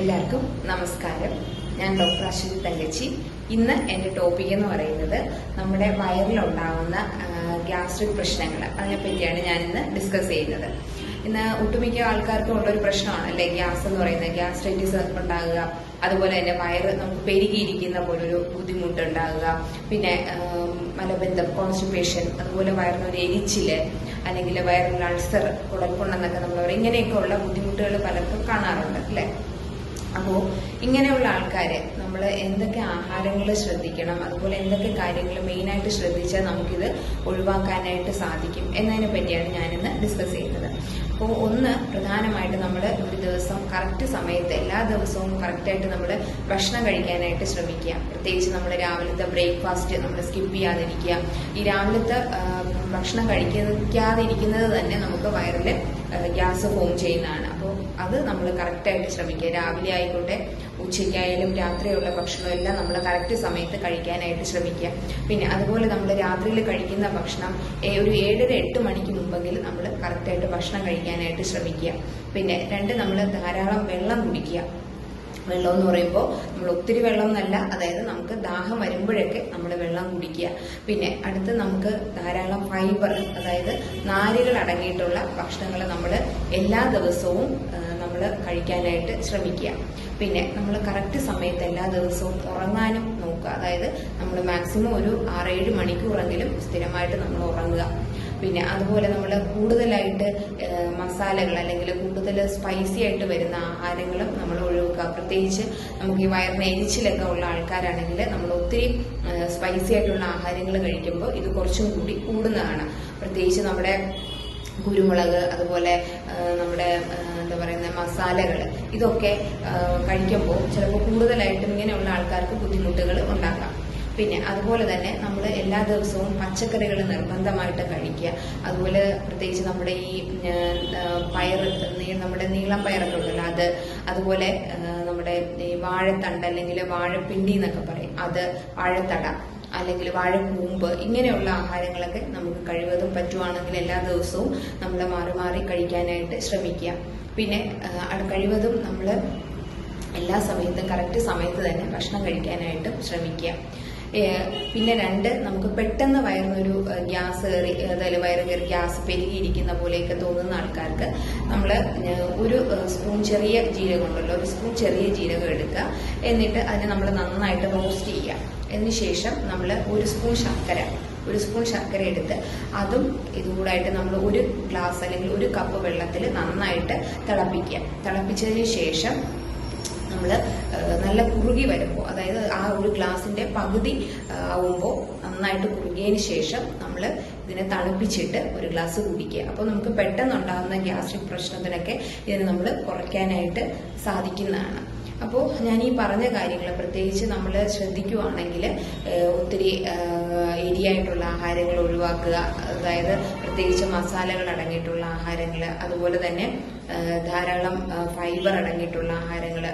എല്ലാവർക്കും നമസ്കാരം. ഞാൻ ഡോക്ടർ അശ്വതി തങ്കച്ചി. ഇന്ന് എന്റെ ടോപ്പിക് എന്ന് പറയുന്നത് നമ്മുടെ വയറിലുണ്ടാവുന്ന ഗ്യാസ്ട്രിക് പ്രശ്നങ്ങൾ അതിനെപ്പറ്റിയാണ് ഞാൻ ഇന്ന് ഡിസ്കസ് ചെയ്യുന്നത്. ഇന്ന് ഒട്ടുമിക്ക ആൾക്കാർക്കും ഉള്ളൊരു പ്രശ്നമാണ്. അല്ലെ ഗ്യാസ് എന്ന് പറയുന്നത് ഗ്യാസ്ട്രൈറ്റിസ് ഉണ്ടാകുക അതുപോലെ തന്നെ വയറ് നമുക്ക് പെരുകിയിരിക്കുന്ന പോലൊരു ബുദ്ധിമുട്ട് ഉണ്ടാകുക പിന്നെ മലബന്ധം കോൺസ്റ്റിപ്പേഷൻ അതുപോലെ വയറിനൊരു എരിച്ചിൽ അല്ലെങ്കിൽ വയറിന് അൾസർ കുടൽപ്പൊണ്ടെന്നൊക്കെ നമ്മൾ പറയും. ഇങ്ങനെയൊക്കെ ഉള്ള ബുദ്ധിമുട്ടുകൾ പലർക്കും കാണാറുണ്ട് അല്ലേ? അപ്പോൾ ഇങ്ങനെയുള്ള ആൾക്കാരെ നമ്മൾ എന്തൊക്കെ ആഹാരങ്ങൾ ശ്രദ്ധിക്കണം അതുപോലെ എന്തൊക്കെ കാര്യങ്ങൾ മെയിനായിട്ട് ശ്രദ്ധിച്ചാൽ നമുക്കിത് ഒഴിവാക്കാനായിട്ട് സാധിക്കും എന്നതിനെ പറ്റിയാണ് ഞാനിന്ന് ഡിസ്കസ് ചെയ്യുന്നത്. അപ്പോൾ ഒന്ന് പ്രധാനമായിട്ട് നമ്മൾ ഒരു ദിവസം കറക്റ്റ് സമയത്ത് എല്ലാ ദിവസവും കറക്റ്റായിട്ട് നമ്മൾ ഭക്ഷണം കഴിക്കാനായിട്ട് ശ്രമിക്കുക. പ്രത്യേകിച്ച് നമ്മൾ രാവിലത്തെ ബ്രേക്ക്ഫാസ്റ്റ് നമ്മൾ സ്കിപ്പ് ചെയ്യാതിരിക്കുക. ഈ രാവിലത്തെ ഭക്ഷണം കഴിക്കാതിരിക്കുന്നത് തന്നെ നമുക്ക് വയറിൽ ഗ്യാസ് ഫോം ചെയ്യുന്നതാണ്. അത് നമ്മൾ കറക്റ്റായിട്ട് ശ്രമിക്കുക. രാവിലെ ആയിക്കോട്ടെ ഉച്ചയ്ക്കായാലും രാത്രിയുള്ള ഭക്ഷണം എല്ലാം നമ്മൾ കറക്റ്റ് സമയത്ത് കഴിക്കാനായിട്ട് ശ്രമിക്കുക. പിന്നെ അതുപോലെ നമ്മൾ രാത്രിയിൽ കഴിക്കുന്ന ഭക്ഷണം ഒരു ഏഴര എട്ട് മണിക്ക് മുമ്പെങ്കിലും നമ്മൾ കറക്റ്റായിട്ട് ഭക്ഷണം കഴിക്കാനായിട്ട് ശ്രമിക്കുക. പിന്നെ രണ്ട് നമ്മൾ ധാരാളം വെള്ളം കുടിക്കുക. വെള്ളം എന്ന് പറയുമ്പോൾ നമ്മൾ ഒത്തിരി വെള്ളം എന്നല്ല അതായത് നമുക്ക് ദാഹം വരുമ്പോഴൊക്കെ നമ്മൾ വെള്ളം കുടിക്കുക. പിന്നെ അടുത്ത് നമുക്ക് ധാരാളം ഫൈബർ അതായത് നാരുകൾ അടങ്ങിയിട്ടുള്ള ഭക്ഷണങ്ങൾ നമ്മൾ എല്ലാ ദിവസവും നമ്മൾ കഴിക്കാനായിട്ട് ശ്രമിക്കുക. പിന്നെ നമ്മൾ കറക്റ്റ് സമയത്ത് എല്ലാ ദിവസവും ഉറങ്ങാനും നോക്കുക. അതായത് നമ്മൾ മാക്സിമം ഒരു ആറേഴ് മണിക്കൂറെങ്കിലും സ്ഥിരമായിട്ട് നമ്മൾ ഉറങ്ങുക. പിന്നെ അതുപോലെ നമ്മൾ കൂടുതലായിട്ട് മസാലകൾ അല്ലെങ്കിൽ കൂടുതൽ സ്പൈസി ആയിട്ട് വരുന്ന ആഹാരങ്ങളും നമ്മൾ ഒഴിവാക്കുക. പ്രത്യേകിച്ച് നമുക്ക് ഈ വയറിന് എരിച്ചിലൊക്കെ ഉള്ള ആൾക്കാരാണെങ്കിൽ നമ്മൾ ഒത്തിരി സ്പൈസി ആയിട്ടുള്ള ആഹാരങ്ങൾ കഴിക്കുമ്പോൾ ഇത് കുറച്ചും കൂടി കൂടുന്നതാണ്. പ്രത്യേകിച്ച് നമ്മുടെ കുരുമുളക് അതുപോലെ നമ്മുടെ എന്താ പറയുന്ന മസാലകൾ ഇതൊക്കെ കഴിക്കുമ്പോൾ ചിലപ്പോൾ കൂടുതലായിട്ടും ഇങ്ങനെയുള്ള ആൾക്കാർക്ക് ബുദ്ധിമുട്ടുകൾ ഉണ്ടാക്കാം. പിന്നെ അതുപോലെ തന്നെ നമ്മൾ എല്ലാ ദിവസവും പച്ചക്കറികൾ നിർബന്ധമായിട്ട് കഴിക്കുക. അതുപോലെ പ്രത്യേകിച്ച് നമ്മുടെ ഈ പയർ നമ്മുടെ നീളം പയറൊക്കെ ഉണ്ടല്ലോ അത് അതുപോലെ നമ്മുടെ ഈ വാഴത്തണ്ട് അല്ലെങ്കിൽ വാഴപ്പിണ്ടി എന്നൊക്കെ പറയും. അത് വാഴത്തട അല്ലെങ്കിൽ വാഴക്കൂമ്പ് ഇങ്ങനെയുള്ള ആഹാരങ്ങളൊക്കെ നമുക്ക് കഴിവതും പറ്റുവാണെങ്കിൽ എല്ലാ ദിവസവും നമ്മൾ മാറി മാറി കഴിക്കാനായിട്ട് ശ്രമിക്കുക. പിന്നെ കഴിവതും നമ്മൾ എല്ലാ സമയത്തും കറക്റ്റ് സമയത്ത് തന്നെ ഭക്ഷണം കഴിക്കാനായിട്ടും ശ്രമിക്കുക. പിന്നെ രണ്ട് നമുക്ക് പെട്ടെന്ന് വയറിനൊരു ഗ്യാസ് കയറി അതായത് വയറ് കയറി ഗ്യാസ് പെരുകിയിരിക്കുന്ന പോലെയൊക്കെ തോന്നുന്ന ആൾക്കാർക്ക് നമ്മൾ ഒരു സ്പൂൺ ചെറിയ ജീരകം ഉണ്ടല്ലോ ഒരു സ്പൂൺ ചെറിയ ജീരകം എടുക്കുക. എന്നിട്ട് അതിനെ നമ്മൾ നന്നായിട്ട് റോസ്റ്റ് ചെയ്യുക. അതിനുശേഷം നമ്മൾ ഒരു സ്പൂൺ ശർക്കര ഒരു സ്പൂൺ ശർക്കര എടുത്ത് അതും ഇതുകൂടായിട്ട് നമ്മൾ ഒരു ഗ്ലാസ് അല്ലെങ്കിൽ ഒരു കപ്പ് വെള്ളത്തിൽ നന്നായിട്ട് തിളപ്പിക്കുക. തിളപ്പിച്ചതിന് ശേഷം നമ്മൾ നല്ല കുറുകി വരുമ്പോൾ അതായത് ആ ഒരു ഗ്ലാസിന്റെ പകുതി ആവുമ്പോൾ നന്നായിട്ട് കുറുകിയതിന് ശേഷം നമ്മൾ ഇതിനെ തണുപ്പിച്ചിട്ട് ഒരു ഗ്ലാസ് കുടിക്കുക. അപ്പോൾ നമുക്ക് പെട്ടെന്നുണ്ടാകുന്ന ഗ്യാസ്ട്രിക് പ്രശ്നത്തിനൊക്കെ ഇതിനെ നമ്മൾ കുറയ്ക്കാനായിട്ട് സാധിക്കുന്നതാണ്. അപ്പോൾ ഞാൻ ഈ പറഞ്ഞ കാര്യങ്ങൾ പ്രത്യേകിച്ച് നമ്മൾ ശ്രദ്ധിക്കുവാണെങ്കിൽ ഒത്തിരി എരിയായിട്ടുള്ള ആഹാരങ്ങൾ ഒഴിവാക്കുക അതായത് പ്രത്യേകിച്ച് മസാലകൾ അടങ്ങിയിട്ടുള്ള ആഹാരങ്ങൾ അതുപോലെ തന്നെ ധാരാളം ഫൈബർ അടങ്ങിയിട്ടുള്ള ആഹാരങ്ങൾ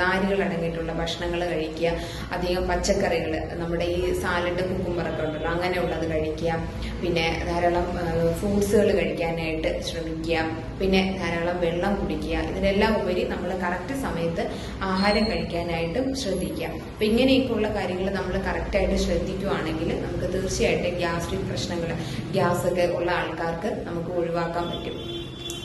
നാരുകൾ അടങ്ങിയിട്ടുള്ള ഭക്ഷണങ്ങൾ കഴിക്കുക അധികം പച്ചക്കറികൾ നമ്മുടെ ഈ സാലഡ് കുക്കുമ്പറൊക്കെ ഉണ്ടല്ലോ അങ്ങനെയുള്ളത് കഴിക്കുക പിന്നെ ധാരാളം ഫ്രൂട്ട്സുകൾ കഴിക്കാനായിട്ട് ശ്രമിക്കുക പിന്നെ ധാരാളം വെള്ളം കുടിക്കുക ഇതിനെല്ലാം ഉപരി നമ്മൾ കറക്റ്റ് സമയത്ത് ആഹാരം കഴിക്കാനായിട്ടും ശ്രദ്ധിക്കുക. അപ്പം ഇങ്ങനെയൊക്കെയുള്ള കാര്യങ്ങൾ നമ്മൾ കറക്റ്റായിട്ട് ശ്രദ്ധിക്കുകയാണെങ്കിൽ നമുക്ക് തീർച്ചയായിട്ടും ഗ്യാസ്ട്രിക് പ്രശ്നങ്ങൾ ഗ്യാസ് ഒക്കെ ഉള്ള ആൾക്കാർക്ക് നമുക്ക് ഒഴിവാക്കാൻ പറ്റും.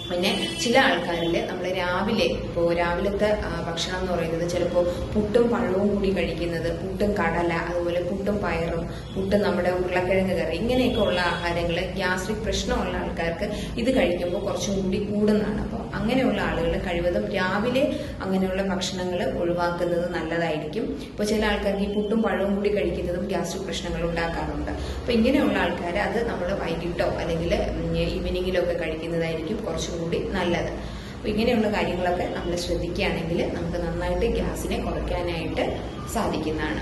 പിന്നെ ചില ആൾക്കാരിൽ നമ്മൾ രാവിലെ ഇപ്പോൾ രാവിലത്തെ ഭക്ഷണം എന്ന് പറയുന്നത് ചിലപ്പോൾ പുട്ടും പഴവും കൂടി കഴിക്കുന്നത് പുട്ടും കടല അതുപോലെ പുട്ടും പയറും പുട്ടും നമ്മുടെ ഉരുളക്കിഴങ്ങ് കറി ഇങ്ങനെയൊക്കെ ഉള്ള ആഹാരങ്ങൾ ഗ്യാസ്ട്രിക് പ്രശ്നമുള്ള ആൾക്കാർക്ക് ഇത് കഴിക്കുമ്പോൾ കുറച്ചും കൂടി കൂടുന്നതാണ്. അപ്പോൾ അങ്ങനെയുള്ള ആളുകൾ കഴിവതും രാവിലെ അങ്ങനെയുള്ള ഭക്ഷണങ്ങൾ ഒഴിവാക്കുന്നത് നല്ലതായിരിക്കും. ഇപ്പോൾ ചില ആൾക്കാർക്ക് ഈ പുട്ടും പഴവും കൂടി കഴിക്കുന്നതും ഗ്യാസ്ട്രിക് പ്രശ്നങ്ങൾ ഉണ്ടാക്കാറുണ്ട്. അപ്പോൾ ഇങ്ങനെയുള്ള ആൾക്കാർ അത് നമ്മൾ വൈകിട്ടോ അല്ലെങ്കിൽ ഈവനിങ്ങിലോ ഒക്കെ കഴിക്കുന്നതായിരിക്കും കുറച്ചും കൂടി നല്ലത്. അപ്പോൾ ഇങ്ങനെയുള്ള കാര്യങ്ങളൊക്കെ നമ്മൾ ശ്രദ്ധിക്കുകയാണെങ്കിൽ നമുക്ക് നന്നായിട്ട് ഗ്യാസിനെ കുറയ്ക്കാനായിട്ട് സാധിക്കുന്നതാണ്.